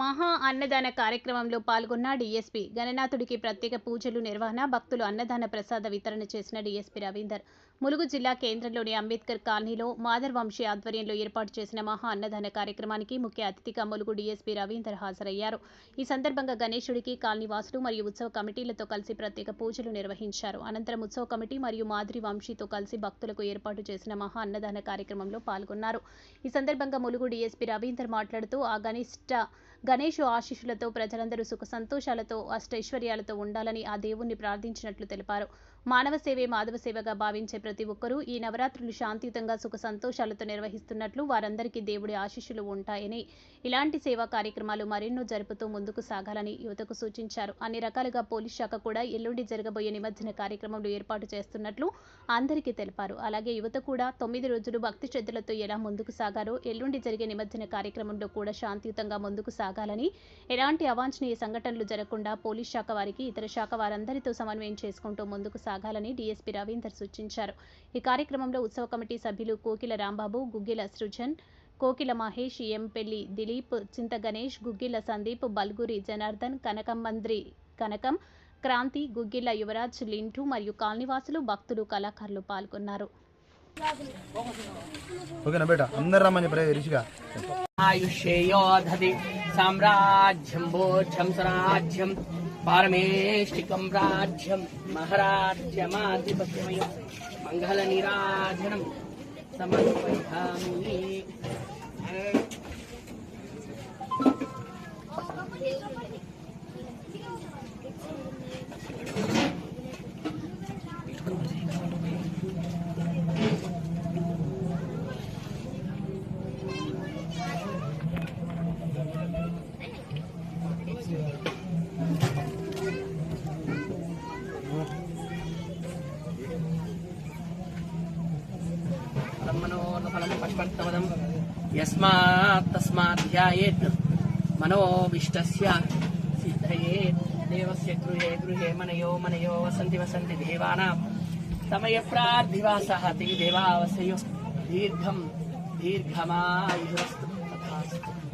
మహా అన్నదాన కార్యక్రమంలో పాల్గొన్న డీఎస్పీ. గణనాథుడికి ప్రత్యేక పూజలు నిర్వహణ భక్తులు అన్నదాన ప్రసాద వితరణ చేసిన డీఎస్పీ రవీందర్. ములుగు జిల్లా కేంద్రంలోని అంబేద్కర్ కాలనీలో మాదర్ వంశీ ఆధ్వర్యంలో ఏర్పాటు చేసిన మహా అన్నదాన కార్యక్రమానికి ముఖ్య అతిథిగా ములుగు డీఎస్పీ రవీందర్ హాజరయ్యారు. ఈ సందర్భంగా గణేశుడికి కాలనీ వాసులు మరియు ఉత్సవ కమిటీలతో కలిసి ప్రత్యేక పూజలు నిర్వహించారు. అనంతరం ఉత్సవ కమిటీ మరియు మాదిరి వంశీతో కలిసి భక్తులకు ఏర్పాటు చేసిన మహా అన్నదాన కార్యక్రమంలో పాల్గొన్నారు. ఈ సందర్భంగా ములుగు డీఎస్పీ రవీందర్ మాట్లాడుతూ ఆ గనిష్ట గణేషు ఆశీస్సులతో ప్రజలందరూ సుఖ సంతోషాలతో అష్టైశ్వర్యాలతో ఉండాలని ఆ దేవుణ్ణి ప్రార్థించినట్లు తెలిపారు. మానవ సేవే మాధవ సేవగా భావించే ప్రతి ఒక్కరూ ఈ నవరాత్రులు శాంతియుతంగా సుఖ సంతోషాలతో నిర్వహిస్తున్నట్లు వారందరికీ దేవుడి ఆశీస్సులు ఉంటాయని ఇలాంటి సేవా కార్యక్రమాలు మరెన్నో జరుపుతూ ముందుకు సాగాలని యువతకు సూచించారు. అన్ని రకాలుగా పోలీస్ శాఖ కూడా ఎల్లుండి జరగబోయే నిమజ్జన కార్యక్రమంలో ఏర్పాటు చేస్తున్నట్లు అందరికీ తెలిపారు. అలాగే యువత కూడా తొమ్మిది రోజులు భక్తి శ్రద్ధలతో ఎలా ముందుకు సాగారో ఎల్లుండి జరిగే నిమజ్జన కార్యక్రమంలో కూడా శాంతియుతంగా ముందుకు సాగాలని ఎలాంటి అవాంఛనీయ సంఘటనలు జరగకుండా పోలీస్ శాఖ వారికి ఇతర శాఖ వారందరితో సమన్వయం చేసుకుంటూ ముందుకు సాగాలని డీఎస్పీ రవీందర్ సూచించారు. ఈ కార్యక్రమంలో ఉత్సవ కమిటీ సభ్యులు కోకిల రాంబాబు గుగ్గిల సృజన్ కోకిల మహేష్ ఎంపెల్లి దిలీప్ చింత గణేష్ గుగ్గిల సందీప్ బల్గురి జనార్దన్ కనకంమంద్రి కనకం క్రాంతి గుగ్గిల యువరాజ్ లింటు మరియు కాలనీవాసులు భక్తులు కళాకారులు పాల్గొన్నారు. ఓకేనా బేట? అందరు రమ్మని साम्राज्यम बोझम स्वराज्यम पारमेष्टिकम राज्यम महाराज्यमाधिपत्यमय मंगल निराजनम समर्पयामि। कर्मणोर्फलं पश्मन्तपदं यस्मात् तस्मात् ध्यायेत्। देवस्य गृहे गृहे मनयो मनयो वसन्ति वसन्ति देवानां समयप्रार्थिवासः ते देवावसयो दीर्घं दीर्घमायुरस्तु तथास्तु